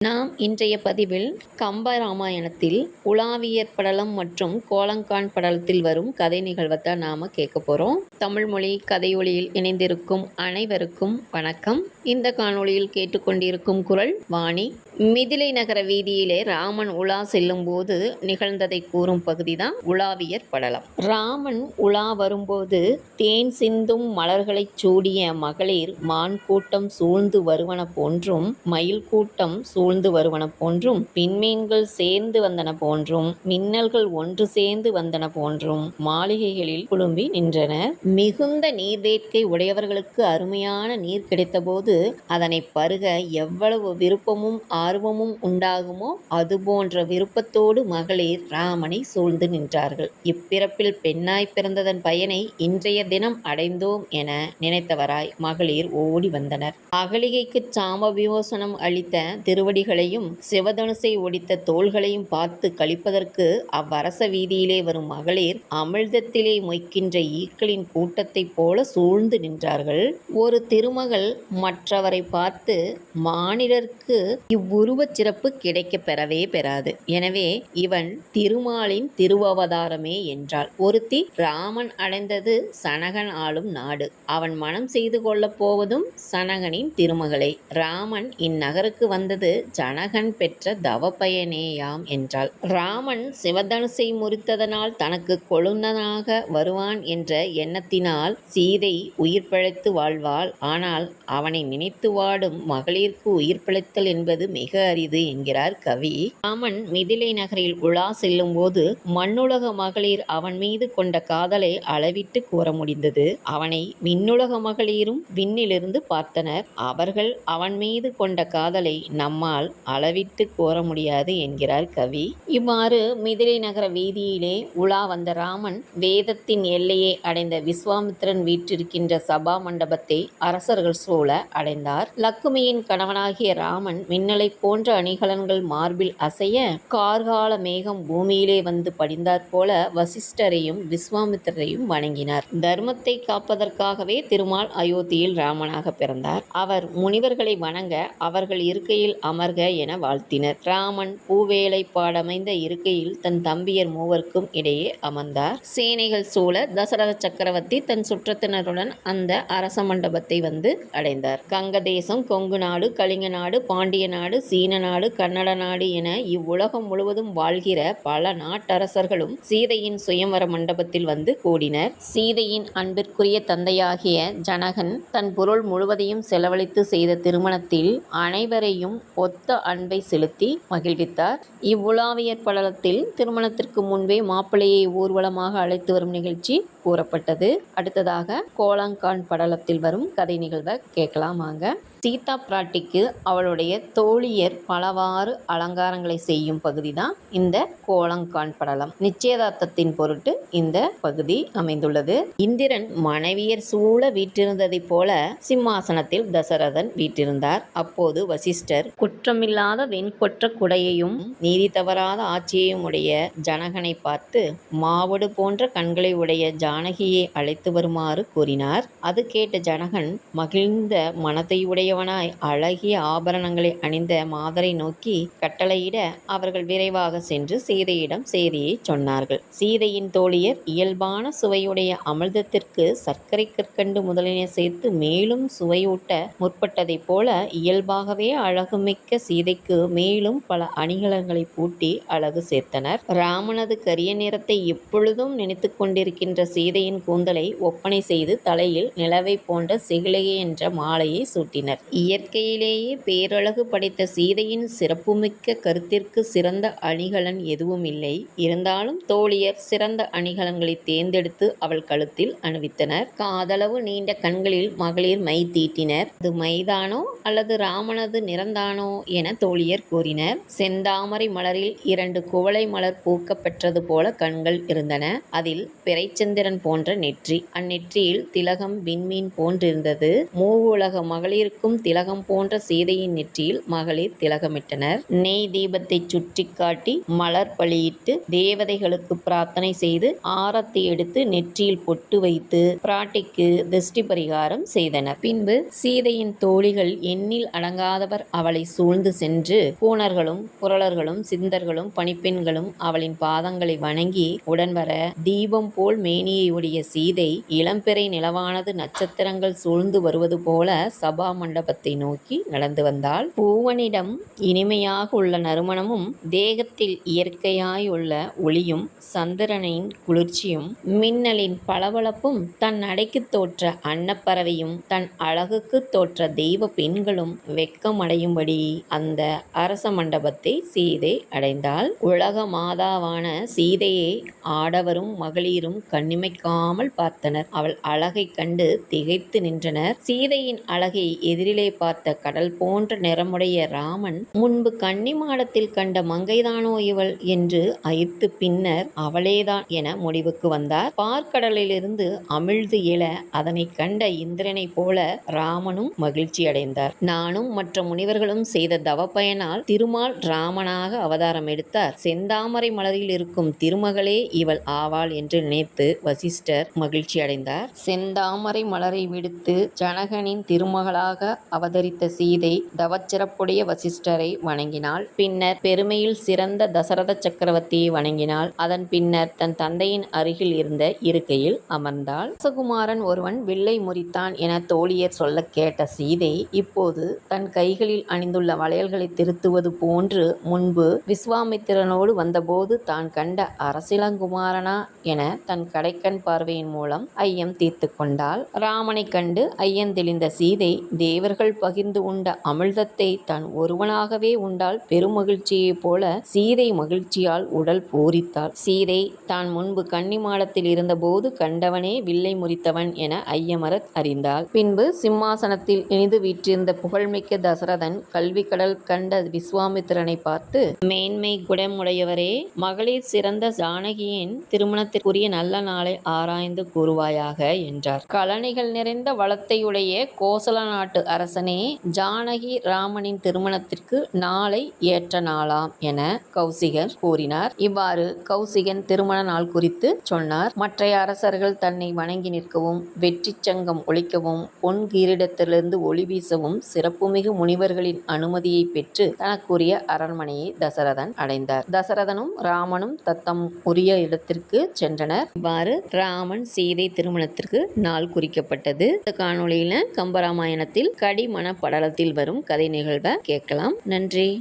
நாம் இன்றைய பதிவில் கம்ப ராமாயணத்தில் உலாவியர் படலம் மற்றும் கோலங்கான் படலத்தில் வரும் கதை நிகழ்வைத்தான் நாம் கேட்க போகிறோம் தமிழ் மொழி கதையொலியில் இணைந்திருக்கும் அனைவருக்கும் வணக்கம். இந்த காணொளியில் கேட்டுக்கொண்டிருக்கும் குரல் வாணி. மிதிலை நகர வீதியிலே ராமன் உலா செல்லும் போது நிகழ்ந்ததை கூறும் பகுதி தான் உலாவியர் படலம். ராமன் உலா வரும்போது தேன் சிந்தும் மலர்களைச் சூடிய மகளிர் மான் கூட்டம் சூழ்ந்து வருவன போன்றும் மயில் கூட்டம் சூழ்ந்து வருவன போன்றும் பின்மீன்கள் சேர்ந்து வந்தன போன்றும் மின்னல்கள் ஒன்று சேர்ந்து வந்தன போன்றும் மாளிகைகளில் குழும்பி நின்றனர். மிகுந்த நீர்வேட்கை உடையவர்களுக்கு அருமையான நீர் கிடைத்தபோது அதனை பருக எவ்வளவு விருப்பமும் ஆர்வமும் உண்டாகுமோ அதுபோன்ற விருப்பத்தோடு மகளிர் ராமனை சூழ்ந்து நின்றார்கள். இப்பிறப்பில் பெண்ணாய் பிறந்ததன் பயனை இன்றைய தினம் அடைந்தோம் என நினைத்தவராய் மகளிர் ஓடி வந்தனர். அகலிகைக்கு சாம விமோசனம் அளித்த திருவடிகளையும் சிவதனுசை ஒடித்த தோள்களையும் பார்த்து கழிப்பதற்கு அவ்வரச வீதியிலே வரும் மகளிர் அமிழ்தத்திலே மொய்க்கின்ற ஈக்களின் கூட்டத்தைப் போல சூழ்ந்து நின்றார்கள். ஒரு திருமகள் மற்ற மற்றவரை பார்த்து மானிடர்க்கு இவ்வுருவச் சிறப்பு கிடைக்கப் பெறவே பெறாது. எனவே இவன் திருமாலின் திருவவதாரமே என்றாள். ஒருத்தி ராமன் அடைந்தது சனகன் ஆளும் நாடு. அவன் மனம் செய்து கொள்ளப் போவதும் சனகனின் திருமகளை. ராமன் இந்நகருக்கு வந்தது ஜனகன் பெற்ற தவ பயனேயாம் என்றாள். ராமன் சிவதனுசை முறித்ததனால் தனக்கு கொழுந்தனாக வருவான் என்ற எண்ணத்தினால் சீதை உயிர் பிழைத்து வாழ்வாள். ஆனால் அவனை நினைத்து வாடும் மகளிர்க்கு உயிர் பிழைத்தல் என்பது மிக அரிது என்கிறார் கவி. ராமன் மிதிலை நகரில் உலா செல்லும் போது மண்ணுலக மகளிர் அவன் மீது கொண்ட காதலை அளவிட்டு கூற முடிந்தது. அவனை விண்ணுலக மகளிரும் விண்ணிலிருந்து பார்த்தனர். அவர்கள் அவன் மீது கொண்ட காதலை நம்மால் அளவிட்டு கூற முடியாது என்கிறார் கவி. இவ்வாறு மிதிலை நகர வீதியிலே உலா வந்த ராமன் வேதத்தின் எல்லையை அடைந்த விஸ்வாமித்திரன் வீற்றிருக்கின்ற சபா மண்டபத்தை அரசர்கள் சூழ அடைந்தார். லக்குமியின் கணவனாகிய ராமன் மின்னலைப் போன்ற அணிகலன்கள் மார்பில் அசைய கார்கால மேகம் பூமியிலே வந்து படிந்தாற் போல வசிஷ்டரையும் விஸ்வாமித்திரரையும் வணங்கினார். தர்மத்தை காப்பதற்காகவே திருமால் அயோத்தியில் ராமனாக பிறந்தார். அவர் முனிவர்களை வணங்க அவர்கள் இருக்கையில் அமர்க என வாழ்த்தினர். ராமன் பூவேலை பாடமைந்த இருக்கையில் தன் தம்பியர் மூவருக்கும் இடையே அமர்ந்தார். சேனைகள் சூழ தசரத சக்கரவர்த்தி தன் சுற்றத்தினருடன் அந்த அரச மண்டபத்தை வந்து அடைந்தார். கங்கதேசம் கொங்கு நாடு கலிங்க நாடு பாண்டிய நாடு சீன நாடு கன்னட நாடு என இவ்வுலகம் முழுவதும் வாழ்கிற பல நாட்டரசர்களும் சீதையின் சுயம்வர மண்டபத்தில் வந்து கூடினர். சீதையின் அன்பிற்குரிய தந்தையாகிய ஜனகன் தன் பொருள் முழுவதையும் செலவழித்து செய்த திருமணத்தில் அனைவரையும் ஒத்த அன்பை செலுத்தி மகிழ்வித்தார். இவ்வுலாவியர் படலத்தில் திருமணத்திற்கு முன்பே மாப்பிள்ளையை ஊர்வலமாக அழைத்து வரும் நிகழ்ச்சி கூறப்பட்டது. அடுத்ததாக கோலங்கான் படலத்தில் வரும் கதை நிகழ்வை கேட்கலாம். ஆமாங்க சீதா பிராட்டிக்கு அவளுடைய தோழியர் பலவாறு அலங்காரங்களை செய்யும் பகுதி தான் இந்த கோலங்கான் படலம். நிச்சயதார்த்தத்தின் பொருட்டு இந்த பகுதி அமைந்துள்ளது. இந்திரன் மனைவியர் சூழ வீற்றிருந்ததைப் போல சிம்மாசனத்தில் தசரதன் வீற்றிருந்தார். அப்போது வசிஷ்டர் குற்றமில்லாத வெண்கொற்ற குடையையும் நீதி தவறாத ஆட்சியையும் உடைய ஜனகனை பார்த்து மாவடு போன்ற கண்களை உடைய ஜானகியை அழைத்து வருமாறு கூறினார். அது கேட்ட ஜனகன் மகிழ்ந்த மனத்தையுடைய உடையவனாய் அழகிய ஆபரணங்களை அணிந்த மாதரை நோக்கி கட்டளையிட அவர்கள் விரைவாக சென்று சீதையிடம் செய்தியை சொன்னார்கள். சீதையின் தோழியர் இயல்பான சுவையுடைய அமிர்தத்திற்கு சர்க்கரை கற்கண்டு முதலினை சேர்த்து மேலும் சுவையூட்ட முற்பட்டதைப் போல இயல்பாகவே அழகுமிக்க சீதைக்கு மேலும் பல அணிகலன்களை பூட்டி அழகு சேர்த்தனர். ராமனது கரிய நிறத்தை எப்பொழுதும் நினைத்து கொண்டிருக்கின்ற சீதையின் கூந்தலை ஒப்பனை செய்து தலையில் நிலவை போன்ற சிகிலையை என்ற மாலையை சூட்டினர். இயற்கையிலேயே பேரழகு படைத்த சீதையின் சிறப்புமிக்க கருத்திற்கு சிறந்த அணிகலன் எதுவும் இல்லை இருந்தாலும் தோழியர் சிறந்த அணிகலன்களை தேர்ந்தெடுத்து அவள் கழுத்தில் அணிவித்தனர். காதளவு நீண்ட கண்களில் மகளிர் மை தீட்டினர். அது மைதானோ அல்லது ராமனது நிறந்தானோ என தோழியர் கூறினர். செந்தாமரை மலரில் இரண்டு குவளை மலர் பூக்கப்பெற்றது போல கண்கள் இருந்தன. அதில் பிறைச்சந்திரன் போன்ற நெற்றி. அந்நெற்றியில் திலகம் விண்மீன் போன்றிருந்தது. மூவுலக மகளிருக்கும் ஜொலிக்கும் திலகம் போன்ற சீதையின் நெற்றியில் மகளிர் திலகமிட்டனர். நெய் தீபத்தை சுற்றி காட்டி மலர் பலியிட்டு தேவதைகளுக்கு பிரார்த்தனை செய்து ஆரத்தி எடுத்து நெற்றியில் பொட்டு வைத்து பிராட்டிக்கு திருஷ்டி பரிகாரம் செய்தனர். பின்பு சீதையின் தோழிகள் எண்ணில் அடங்காதவர் அவளை சூழ்ந்து சென்று பூணர்களும் புரளர்களும் சிந்தர்களும் பணிப்பெண்களும் அவளின் பாதங்களை வணங்கி உடன்வர தீபம் போல் மேனியை உடைய சீதை இளம்பிறை நிலவானது நட்சத்திரங்கள் சூழ்ந்து வருவது போல சபா மண்டபத்தை நோக்கி நடந்து வந்தாள். பூவனிடம் இனிமையாக உள்ள நறுமணமும் தேகத்தில் இயற்கையாய் உள்ள ஒளியும் சந்திரனின் குளிர்ச்சியும் மின்னலின் பளபளப்பும் தன் நடைக்கு தோற்ற அன்னப்பறவையும் தன் அழகுக்கு தோற்ற தெய்வ பெண்களும் வெக்கமடையும்படி அந்த அரச மண்டபத்தை சீதை அடைந்தாள். உலக மாதாவான சீதையை ஆடவரும் மகளிரும் கண்ணிமைக்காமல் பார்த்தனர். அவள் அழகைக் கண்டு திகைத்து நின்றனர். சீதையின் அழகை எதிரிலே பார்த்த கடல் போன்ற நிறமுடைய ராமன் முன்பு கன்னிமாடத்தில் கண்ட மங்கைதானோ இவள் என்று அயித்து பின்னர் அவளேதான் என முடிவுக்கு வந்தார். பார்க்கடலிலிருந்து அமிழ்து எழ அதனை கண்ட இந்திரனைப் போல ராமனும் மகிழ்ச்சி அடைந்தார். நானும் மற்ற முனிவர்களும் செய்த தவப்பயனால் திருமால் ராமனாக அவதாரம் எடுத்தார். செந்தாமரை மலரில் இருக்கும் திருமகளே இவள் ஆவாள் என்று நினைத்து வசிஷ்டர் மகிழ்ச்சி அடைந்தார். செந்தாமரை மலரை விடுத்து ஜனகனின் திருமகளாக அவதரித்த சீதை தவச்சிறப்புடைய வசிஷ்டரை வணங்கினாள். பின்னர் பெருமையில் சிறந்த தசரத சக்கரவர்த்தியை வணங்கினாள். அதன் பின்னர் தன் தந்தையின் அருகில் இருந்த இருக்கையில் அமர்ந்தாள். ராசகுமாரன் ஒருவன் வில்லை முறித்தான் என தோழியர் சொல்ல கேட்ட சீதை இப்போது தன் கைகளில் அணிந்துள்ள வளையல்களை திருத்துவது போன்று முன்பு விஸ்வாமித்திரனோடு வந்தபோது தான் கண்ட அரசிலங்குமாரனா என தன் கடைக்கண் பார்வையின் மூலம் ஐயம் தீர்த்து கொண்டாள். ராமனைக் கண்டு ஐயன் தெளிந்த சீதை தேவர்கள் பகிர்ந்து உண்ட அமிழ்தத்தை தான் ஒருவனாகவே உண்டால் பெருமகிழ்ச்சியைப் போல சீதை மகிழ்ச்சியால் உடல் பூரித்தாள். சீதை தான் முன்பு கன்னிமாடத்தில் இருந்தபோது கண்டவனே வில்லை முறித்தவன் என ஐயமரத் அறிந்தாள். பின்பு சிம்மாசனத்தில் இனிது வீற்றிருந்த புகழ்மிக்க தசரதன் கல்வி கடல் கண்ட விஸ்வாமித்திரனை பார்த்து மேன்மை குடமுடையவரே மகளிர் சிறந்த ஜானகியின் திருமணத்திற்குரிய நல்ல நாளை ஆராய்ந்து கூறுவாயாக என்றார். கலனிகள் நிறைந்த வளத்தையுடைய கோசல நாட்டு அரசனே ஜானகி ராமனின் திருமணத்திற்கு நாளை ஏற்ற நாளாம் என கௌசிகர் கூறினார். இவ்வாறு கௌசிகன் திருமண நாள் குறித்து சொன்னார். மற்றைய அரசர்கள் தன்னை வணங்கி நிற்கவும் வெற்றி சங்கம் ஒழிக்கவும் பொன் கிரீடத்திலிருந்து ஒளி வீசவும் சிறப்புமிகு முனிவர்களின் அனுமதியை பெற்று தனக்குரிய அரண்மனையை தசரதன் அடைந்தார். தசரதனும் ராமனும் தத்தம் உரிய இடத்திற்கு சென்றனர். இவ்வாறு ராமன் சீதை திருமணத்திற்கு நாள் குறிக்கப்பட்டது. இந்த காணொளியில கம்பராமாயணத்தில் கடிமண படலத்தில் வரும் கதை நிகழ்வை கேட்கலாம். நன்றி.